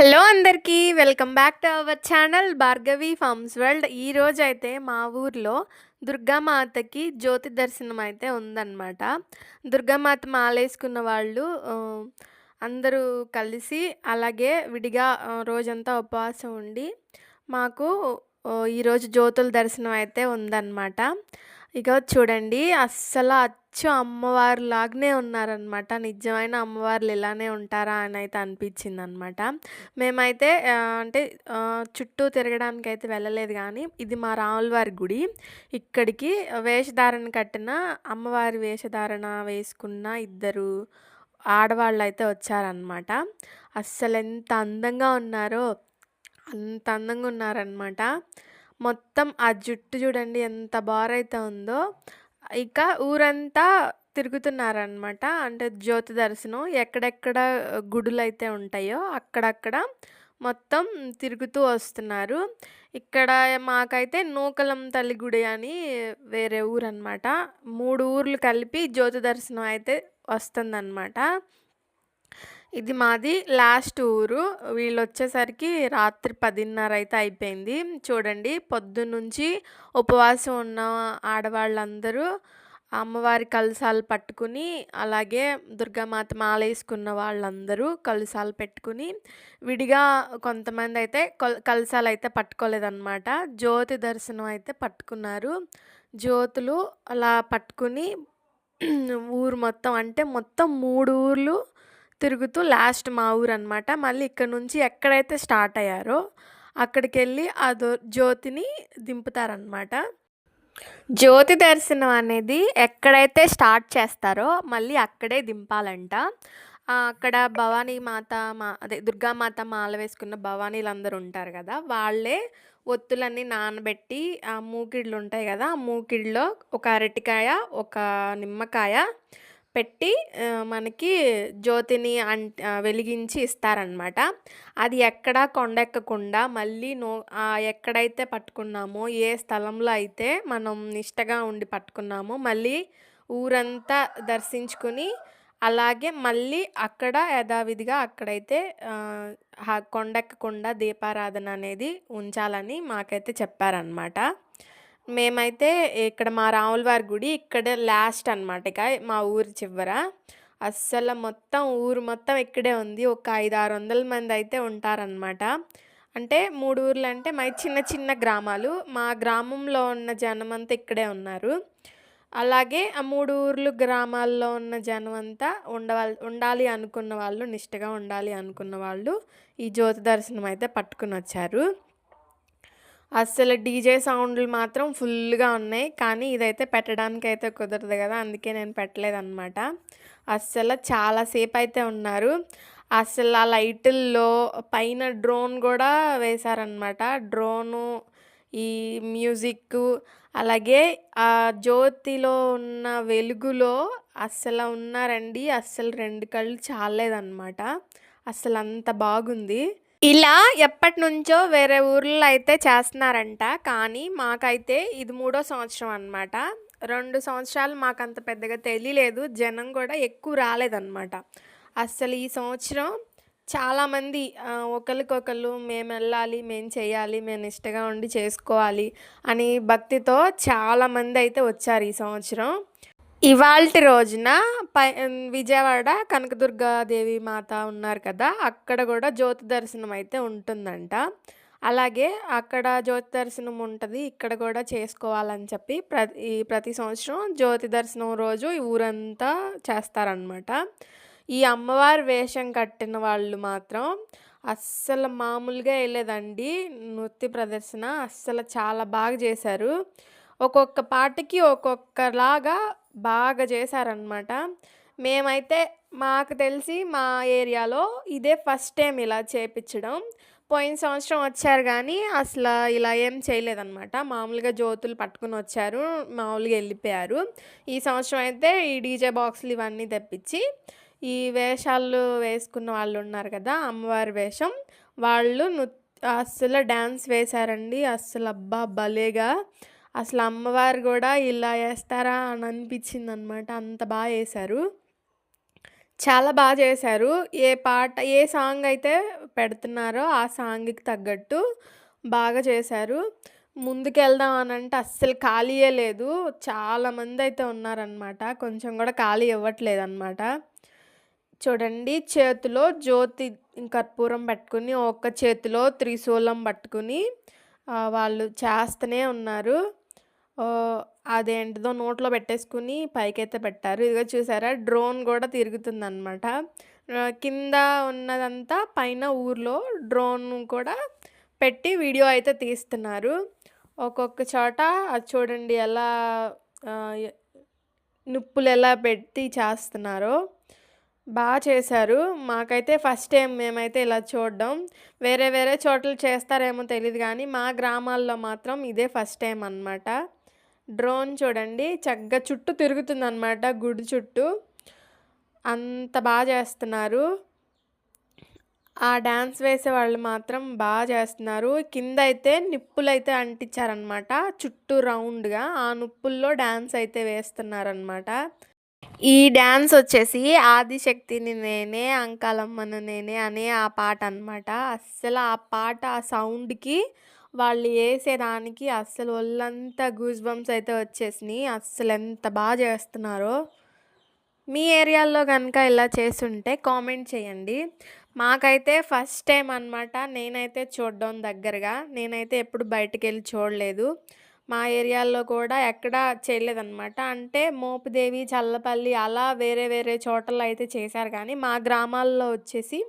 Hello అందరికీ welcome back to our channel Bhargavi farms world. ఈరోజు అయితే మా ఊర్లో దుర్గామాతకి జ్యోతి దర్శనం అయితే ఉందన్నమాట. దుర్గామాత మాలేసుకున్న వాళ్ళు అందరూ కలిసి అలాగే విడిగా రోజంతా ఉపవాసం ఉండి మాకు ఈరోజు జ్యోతుల దర్శనం అయితే ఉందన్నమాట. ఇక చూడండి అస్సలు అచ్చు అమ్మవారు లాగానే ఉన్నారనమాట నిజమైన అమ్మవార్లు ఇలానే ఉంటారా అని అయితే అనిపించింది అనమాట మేమైతే అంటే చుట్టూ తిరగడానికి అయితే వెళ్ళలేదు కానీ ఇది మా రాములవారి గుడి. ఇక్కడికి వేషధారణ కట్టిన అమ్మవారి వేషధారణ వేసుకున్న ఇద్దరు ఆడవాళ్ళు అయితే వచ్చారనమాట అస్సలు ఎంత అందంగా ఉన్నారో అంత అందంగా ఉన్నారనమాట మొత్తం ఆ జుట్టు చూడండి ఎంత బారైతే ఉందో. ఇక ఊరంతా తిరుగుతున్నారనమాట అంటే జ్యోతి దర్శనం ఎక్కడెక్కడ గుడులు అయితే ఉంటాయో అక్కడక్కడ మొత్తం తిరుగుతూ వస్తున్నారు. ఇక్కడ మాకైతే నూకలం తల్లి గుడి అని వేరే ఊరు అనమాట మూడు ఊర్లు కలిపి జ్యోతి దర్శనం అయితే వస్తుందన్నమాట. ఇది మాది లాస్ట్ ఊరు. వీళ్ళు వచ్చేసరికి రాత్రి పదిన్నర అయితే అయిపోయింది. చూడండి పొద్దున్నుంచి ఉపవాసం ఉన్న ఆడవాళ్ళందరూ అమ్మవారి కలశాలు పట్టుకుని అలాగే దుర్గామాత మాల వేసుకున్న వాళ్ళందరూ కలశాలు పెట్టుకుని విడిగా కొంతమంది అయితే కొల్ అయితే పట్టుకోలేదన్నమాట. జ్యోతి దర్శనం అయితే పట్టుకున్నారు. జ్యోతులు అలా పట్టుకుని ఊరు మొత్తం అంటే మొత్తం మూడు ఊర్లు తిరుగుతూ లాస్ట్ మా ఊరు అనమాట మళ్ళీ ఇక్కడ నుంచి ఎక్కడైతే స్టార్ట్ అయ్యారో అక్కడికి వెళ్ళి ఆ దో జ్యోతిని దింపుతారనమాట జ్యోతి దర్శనం అనేది ఎక్కడైతే స్టార్ట్ చేస్తారో మళ్ళీ అక్కడే దింపాలంట. అక్కడ భవానీ మాత మా అదే దుర్గామాత మాల వేసుకున్న భవానీలందరూ ఉంటారు కదా వాళ్ళే ఒత్తులన్నీ నానబెట్టి ఆ మూకిళ్ళు ఉంటాయి కదా ఆ మూకిళ్ళలో ఒక అరటికాయ ఒక నిమ్మకాయ పెట్టి మనకి జ్యోతిని అం వెలిగించి ఇస్తారనమాట అది ఎక్కడ కొండెక్కకుండా మళ్ళీ నో ఎక్కడైతే పట్టుకున్నామో ఏ స్థలంలో అయితే మనం నిష్టగా ఉండి పట్టుకున్నామో మళ్ళీ ఊరంతా దర్శించుకుని అలాగే మళ్ళీ అక్కడ యథావిధిగా అక్కడైతే కొండెక్కకుండా దీపారాధన అనేది ఉంచాలని మాకైతే చెప్పారనమాట మేమైతే ఇక్కడ మా రాములవారి గుడి ఇక్కడ లాస్ట్ అనమాట ఇక మా ఊరి చివర. అస్సలు మొత్తం ఊరు మొత్తం ఇక్కడే ఉంది. ఒక ఐదు ఆరు వందల మంది అయితే ఉంటారనమాట అంటే మూడు ఊర్లు అంటే మా చిన్న చిన్న గ్రామాలు. మా గ్రామంలో ఉన్న జనం అంతా ఇక్కడే ఉన్నారు. అలాగే ఆ మూడు ఊర్లు గ్రామాల్లో ఉన్న జనం అంతా ఉండవాల్ ఉండాలి అనుకున్న వాళ్ళు నిష్టగా ఉండాలి అనుకున్న వాళ్ళు ఈ జ్యోతి దర్శనం అయితే పట్టుకుని వచ్చారు. అస్సలు డీజే సౌండ్లు మాత్రం ఫుల్గా ఉన్నాయి. కానీ ఇదైతే పెట్టడానికి అయితే కుదరదు కదా అందుకే నేను పెట్టలేదన్నమాట. అస్సలు చాలాసేపు అయితే ఉన్నారు. అసలు ఆ లైటుల్లో పైన డ్రోన్ కూడా వేశారనమాట డ్రోను ఈ మ్యూజిక్ అలాగే ఆ జ్యోతిలో ఉన్న వెలుగులో అస్సలు ఉన్నారండి. అస్సలు రెండు కళ్ళు చాలేదన్నమాట. అసలు అంత బాగుంది. ఇలా ఎప్పటి నుంచో వేరే ఊర్లో అయితే చేస్తున్నారంట. కానీ మాకైతే ఇది మూడో సంవత్సరం అన్నమాట. రెండు సంవత్సరాలు మాకు అంత పెద్దగా తెలియలేదు. జనం కూడా ఎక్కువ రాలేదన్నమాట. అస్సలు ఈ సంవత్సరం చాలామంది ఒకరికొకరు మేము వెళ్ళాలి మేము చేయాలి మేము ఇష్టగా ఉండి చేసుకోవాలి అని భక్తితో చాలామంది అయితే వచ్చారు ఈ సంవత్సరం. ఇవాళ రోజున పై విజయవాడ కనకదుర్గాదేవి మాత ఉన్నారు కదా అక్కడ కూడా జ్యోతి దర్శనం అయితే ఉంటుందంట. అలాగే అక్కడ జ్యోతి దర్శనం ఉంటుంది ఇక్కడ కూడా చేసుకోవాలని చెప్పి ప్రతి ప్రతి సంవత్సరం జ్యోతి దర్శనం రోజు ఈ ఊరంతా చేస్తారనమాట ఈ అమ్మవారి వేషం కట్టిన వాళ్ళు మాత్రం అస్సలు మామూలుగా వెళ్ళేదండి నృత్య ప్రదర్శన అస్సలు చాలా బాగా చేశారు. ఒక్కొక్క పాటకి ఒక్కొక్కలాగా బాగా చేశారనమాట మేమైతే మాకు తెలిసి మా ఏరియాలో ఇదే ఫస్ట్ టైం ఇలా చేపించడం పోయిన సంవత్సరం వచ్చారు కానీ అసలు ఇలా ఏం చేయలేదన్నమాట. మామూలుగా జ్యోతులు పట్టుకుని వచ్చారు మామూలుగా వెళ్ళిపోయారు. ఈ సంవత్సరం అయితే ఈ డీజే బాక్సులు ఇవన్నీ తెప్పించి ఈ వేషాలు వేసుకున్న వాళ్ళు ఉన్నారు కదా అమ్మవారి వేషం వాళ్ళు నృ- అస్సలు డ్యాన్స్ వేశారండి. అస్సలు అబ్బా భలేగా. అసలు అమ్మవారు కూడా ఇలా వేస్తారా అని అనిపించింది అనమాట అంత బాగా వేశారు చాలా బాగా చేశారు. ఏ పాట ఏ సాంగ్ అయితే పెడుతున్నారో ఆ సాంగ్‌కి తగ్గట్టు బాగా చేశారు. ముందుకెళ్దాం అనంటే అస్సలు ఖాళీయే లేదు. చాలామంది అయితే ఉన్నారనమాట. కొంచెం కూడా ఖాళీ ఇవ్వట్లేదనమాట. చూడండి చేతిలో జ్యోతి కర్పూరం పెట్టుకుని ఒక్క చేతిలో త్రిశూలం పట్టుకొని వాళ్ళు చేస్తూనే ఉన్నారు. అదేంటిదో నోట్లో పెట్టేసుకుని పైకైతే పెట్టారు. ఇదిగో చూసారా డ్రోన్ కూడా తిరుగుతుందనమాట. కింద ఉన్నదంతా పైన ఊర్లో డ్రోన్ కూడా పెట్టి వీడియో అయితే తీస్తున్నారు. ఒక్కొక్క చోట అది చూడండి ఎలా నిప్పులు ఎలా పెట్టి చేస్తున్నారో. బాగా చేశారు. మాకైతే ఫస్ట్ టైం మేమైతే ఇలా చూడడం. వేరే వేరే చోట్ల చేస్తారేమో తెలియదు కానీ మా గ్రామాల్లో మాత్రం ఇదే ఫస్ట్ టైం అనమాట. డ్రోన్ చూడండి చక్కగా చుట్టూ తిరుగుతుందనమాట గుడి చుట్టూ. అంత బాగా చేస్తున్నారు. ఆ డ్యాన్స్ వేసే వాళ్ళు మాత్రం బాగా చేస్తున్నారు. కింద అయితే నిప్పులు అయితే అంటించారనమాట చుట్టూ రౌండ్‌గా. ఆ నిప్పుల్లో డ్యాన్స్ అయితే వేస్తున్నారనమాట. ఈ డ్యాన్స్ వచ్చేసి 'ఆదిశక్తిని నేనే అంకాలమ్మను నేనే' అనే ఆ పాట అనమాట. అస్సలు ఆ పాట ఆ సౌండ్‌కి వాళ్ళు వేసేదానికి అస్సలు ఒళ్ళంతా గూజ్ బంప్స్ అయితే వచ్చేసినాయి అస్సలు ఎంత బాగా చేస్తున్నారో. మీ ఏరియాల్లో కనుక ఇలా చేస్తుంటే కామెంట్ చేయండి. మాకైతే ఫస్ట్ టైం అనమాట. నేనైతే చూడడం దగ్గరగా. నేనైతే ఎప్పుడు బయటికెళ్ళి చూడలేదు. మా ఏరియాల్లో కూడా ఎక్కడా చేయలేదనమాట. అంటే మోపుదేవి చల్లపల్లి అలా వేరే వేరే చోటల్లో అయితే చేశారు కానీ మా గ్రామాల్లో వచ్చేసి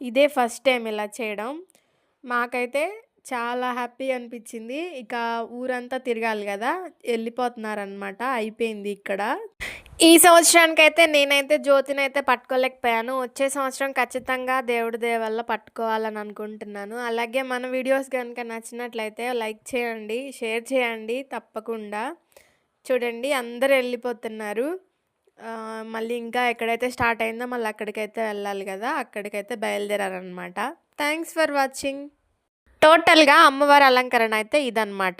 ఇదే ఫస్ట్ టైం ఇలా చేయడం. మాకైతే చాలా హ్యాపీ అనిపించింది ఇక ఊరంతా తిరగాలి కదా వెళ్ళిపోతున్నారనమాట అయిపోయింది ఇక్కడ. ఈ సంవత్సరానికైతే నేనైతే జ్యోతినైతే పట్టుకోలేకపోయాను. వచ్చే సంవత్సరం ఖచ్చితంగా దేవుడి దయ వల్ల పట్టుకోవాలని అనుకుంటున్నాను. అలాగే మన వీడియోస్ కనుక నచ్చినట్లయితే లైక్ చేయండి, షేర్ చేయండి తప్పకుండా. చూడండి అందరు వెళ్ళిపోతున్నారు మళ్ళీ ఇంకా ఎక్కడైతే స్టార్ట్ అయిందో మళ్ళీ అక్కడికైతే వెళ్ళాలి కదా అక్కడికైతే బయలుదేరారనమాట. Thanks for watching. టోటల్‌గా అమ్మవారి అలంకరణ అయితే ఇదన్నమాట.